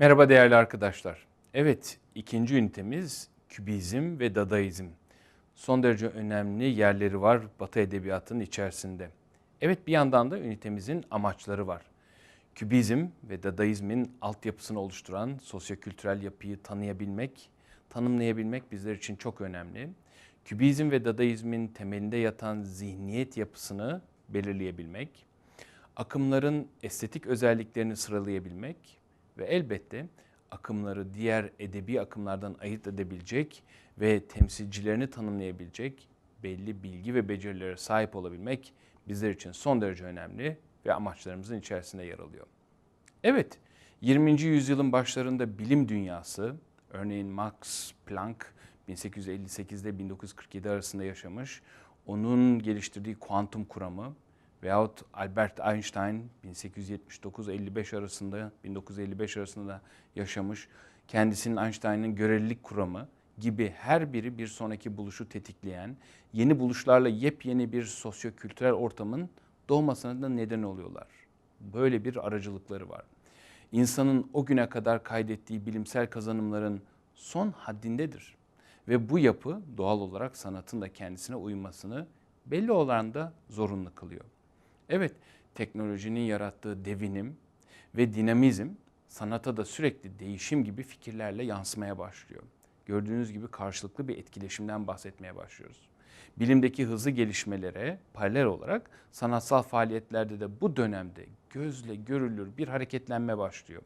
Merhaba değerli arkadaşlar. Evet, ikinci ünitemiz kübizm ve dadaizm. Son derece önemli yerleri var Batı edebiyatının içerisinde. Evet, bir yandan da ünitemizin amaçları var. Kübizm ve dadaizmin altyapısını oluşturan sosyokültürel yapıyı tanıyabilmek, tanımlayabilmek bizler için çok önemli. Kübizm ve dadaizmin temelinde yatan zihniyet yapısını belirleyebilmek, akımların estetik özelliklerini sıralayabilmek ve elbette akımları diğer edebi akımlardan ayırt edebilecek ve temsilcilerini tanımlayabilecek belli bilgi ve becerilere sahip olabilmek bizler için son derece önemli ve amaçlarımızın içerisinde yer alıyor. Evet, 20. yüzyılın başlarında bilim dünyası, örneğin Max Planck 1858 ile 1947 arasında yaşamış, onun geliştirdiği kuantum kuramı veyahut Albert Einstein 1879-55 arasında 1955 arasında yaşamış kendisinin Einstein'ın görelilik kuramı gibi her biri bir sonraki buluşu tetikleyen yeni buluşlarla yepyeni bir sosyokültürel ortamın doğmasına da neden oluyorlar. Böyle bir aracılıkları var. İnsanın o güne kadar kaydettiği bilimsel kazanımların son haddindedir. Ve bu yapı doğal olarak sanatın da kendisine uymasını belli oranda zorunlu kılıyor. Evet, teknolojinin yarattığı devinim ve dinamizm sanata da sürekli değişim gibi fikirlerle yansımaya başlıyor. Gördüğünüz gibi karşılıklı bir etkileşimden bahsetmeye başlıyoruz. Bilimdeki hızlı gelişmelere paralel olarak sanatsal faaliyetlerde de bu dönemde gözle görülür bir hareketlenme başlıyor.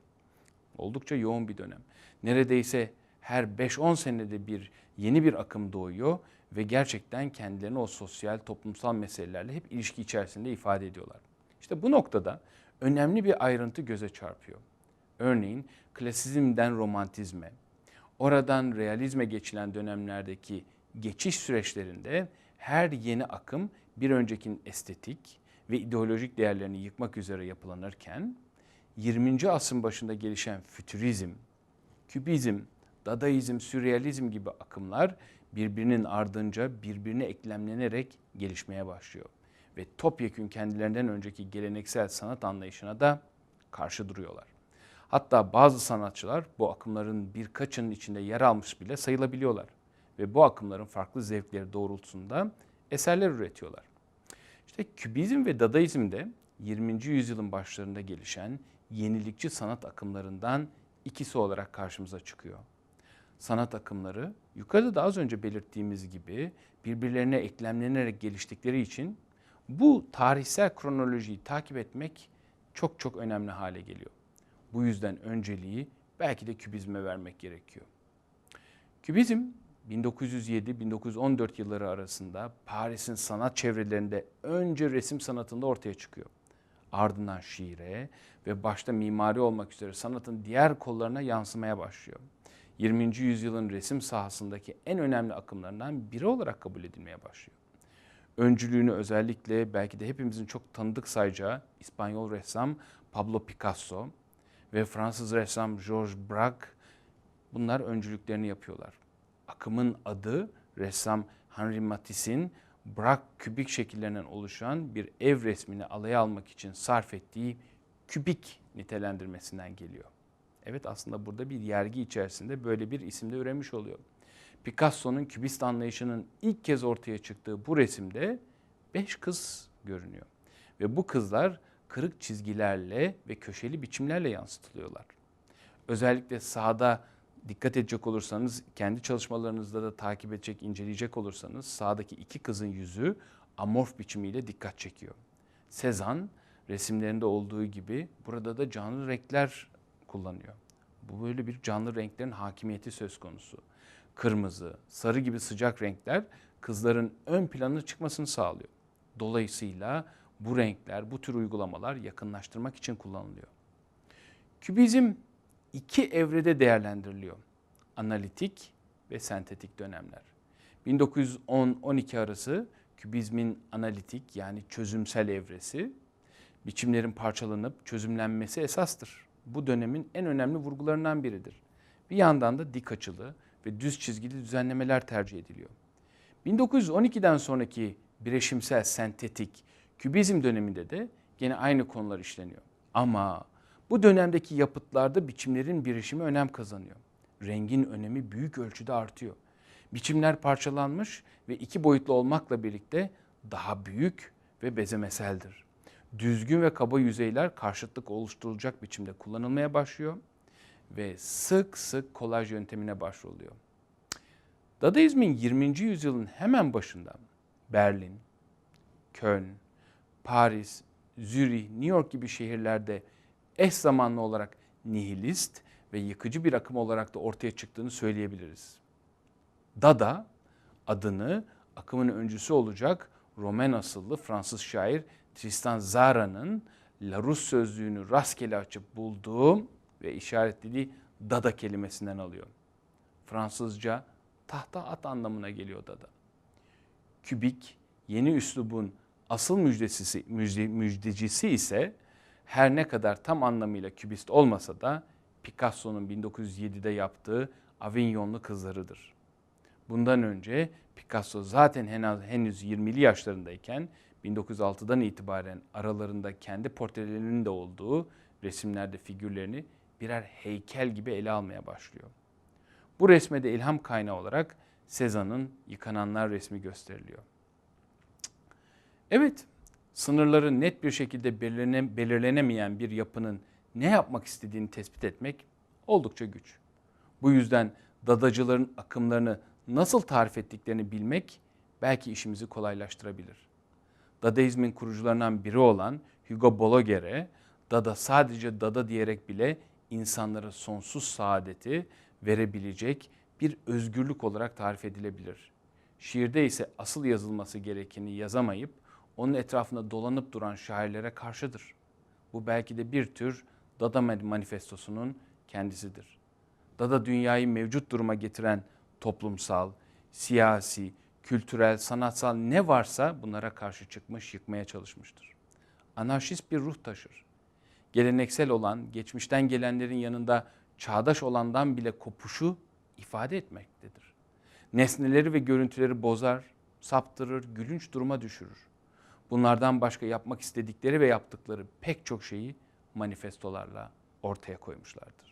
Oldukça yoğun bir dönem. Neredeyse her 5-10 senede bir yeni bir akım doğuyor ve gerçekten kendilerini o sosyal, toplumsal meselelerle hep ilişki içerisinde ifade ediyorlar. İşte bu noktada önemli bir ayrıntı göze çarpıyor. Örneğin klasizmden romantizme, oradan realizme geçilen dönemlerdeki geçiş süreçlerinde her yeni akım bir öncekinin estetik ve ideolojik değerlerini yıkmak üzere yapılanırken 20. asrın başında gelişen fütürizm, kübizm, dadaizm, sürrealizm gibi akımlar birbirinin ardınca birbirine eklemlenerek gelişmeye başlıyor. Ve topyekün kendilerinden önceki geleneksel sanat anlayışına da karşı duruyorlar. Hatta bazı sanatçılar bu akımların birkaçının içinde yer almış bile sayılabiliyorlar. Ve bu akımların farklı zevkleri doğrultusunda eserler üretiyorlar. İşte kübizm ve dadaizm de 20. yüzyılın başlarında gelişen yenilikçi sanat akımlarından ikisi olarak karşımıza çıkıyor sanat akımları yukarıda da az önce belirttiğimiz gibi birbirlerine eklemlenerek geliştikleri için bu tarihsel kronolojiyi takip etmek çok çok önemli hale geliyor. Bu yüzden önceliği belki de kübizme vermek gerekiyor. Kübizm 1907-1914 yılları arasında Paris'in sanat çevrelerinde önce resim sanatında ortaya çıkıyor. Ardından şiire ve başta mimari olmak üzere sanatın diğer kollarına yansımaya başlıyor. 20. yüzyılın resim sahasındaki en önemli akımlarından biri olarak kabul edilmeye başlıyor. Öncülüğünü özellikle belki de hepimizin çok tanıdık sayacağı İspanyol ressam Pablo Picasso ve Fransız ressam Georges Braque bunlar öncülüklerini yapıyorlar. Akımın adı ressam Henri Matisse'in Braque kübik şekillerinden oluşan bir ev resmini alaya almak için sarf ettiği kübik nitelendirmesinden geliyor. Evet aslında burada bir yergi içerisinde böyle bir isimde üremiş oluyor. Picasso'nun kübist anlayışının ilk kez ortaya çıktığı bu resimde beş kız görünüyor. Ve bu kızlar kırık çizgilerle ve köşeli biçimlerle yansıtılıyorlar. Özellikle sağda dikkat edecek olursanız, kendi çalışmalarınızda da takip edecek, inceleyecek olursanız sağdaki iki kızın yüzü amorf biçimiyle dikkat çekiyor. Sezan resimlerinde olduğu gibi burada da canlı renkler kullanıyor. Bu böyle bir canlı renklerin hakimiyeti söz konusu. Kırmızı, sarı gibi sıcak renkler kızların ön planına çıkmasını sağlıyor. Dolayısıyla bu renkler, bu tür uygulamalar yakınlaştırmak için kullanılıyor. Kübizm iki evrede değerlendiriliyor. Analitik ve sentetik dönemler. 1910-12 arası kübizmin analitik yani çözümsel evresi, biçimlerin parçalanıp çözümlenmesi esastır bu dönemin en önemli vurgularından biridir. Bir yandan da dik açılı ve düz çizgili düzenlemeler tercih ediliyor. 1912'den sonraki bireşimsel sentetik kübizm döneminde de gene aynı konular işleniyor. Ama Bu dönemdeki yapıtlarda biçimlerin birişimi önem kazanıyor. Rengin önemi büyük ölçüde artıyor. Biçimler parçalanmış ve iki boyutlu olmakla birlikte daha büyük ve bezemeseldir. Düzgün ve kaba yüzeyler karşıtlık oluşturulacak biçimde kullanılmaya başlıyor ve sık sık kolaj yöntemine başvuruluyor. Dadaizmin 20. yüzyılın hemen başında Berlin, Köln, Paris, Zürih, New York gibi şehirlerde eş zamanlı olarak nihilist ve yıkıcı bir akım olarak da ortaya çıktığını söyleyebiliriz. Dada adını akımın öncüsü olacak Roman asıllı Fransız şair Tristan Zara'nın Larousse sözlüğünü rastgele açıp bulduğum ve işaretlediği dada kelimesinden alıyor. Fransızca tahta at anlamına geliyor dada. Kübik yeni üslubun asıl müjdecisi, müjde, müjdecisi ise her ne kadar tam anlamıyla kübist olmasa da Picasso'nun 1907'de yaptığı Avignonlu kızlarıdır. Bundan önce Picasso zaten henüz 20'li yaşlarındayken 1906'dan itibaren aralarında kendi portrelerinin de olduğu resimlerde figürlerini birer heykel gibi ele almaya başlıyor. Bu resme de ilham kaynağı olarak Sezan'ın Yıkananlar resmi gösteriliyor. Evet, sınırları net bir şekilde belirlene, belirlenemeyen bir yapının ne yapmak istediğini tespit etmek oldukça güç. Bu yüzden dadacıların akımlarını nasıl tarif ettiklerini bilmek belki işimizi kolaylaştırabilir. Dadaizmin kurucularından biri olan Hugo Balaguer'e Dada sadece Dada diyerek bile insanlara sonsuz saadeti verebilecek bir özgürlük olarak tarif edilebilir. Şiirde ise asıl yazılması gerekeni yazamayıp onun etrafında dolanıp duran şairlere karşıdır. Bu belki de bir tür Dada manifestosunun kendisidir. Dada dünyayı mevcut duruma getiren toplumsal, siyasi, kültürel, sanatsal ne varsa bunlara karşı çıkmış, yıkmaya çalışmıştır. Anarşist bir ruh taşır. Geleneksel olan, geçmişten gelenlerin yanında çağdaş olandan bile kopuşu ifade etmektedir. Nesneleri ve görüntüleri bozar, saptırır, gülünç duruma düşürür. Bunlardan başka yapmak istedikleri ve yaptıkları pek çok şeyi manifestolarla ortaya koymuşlardır.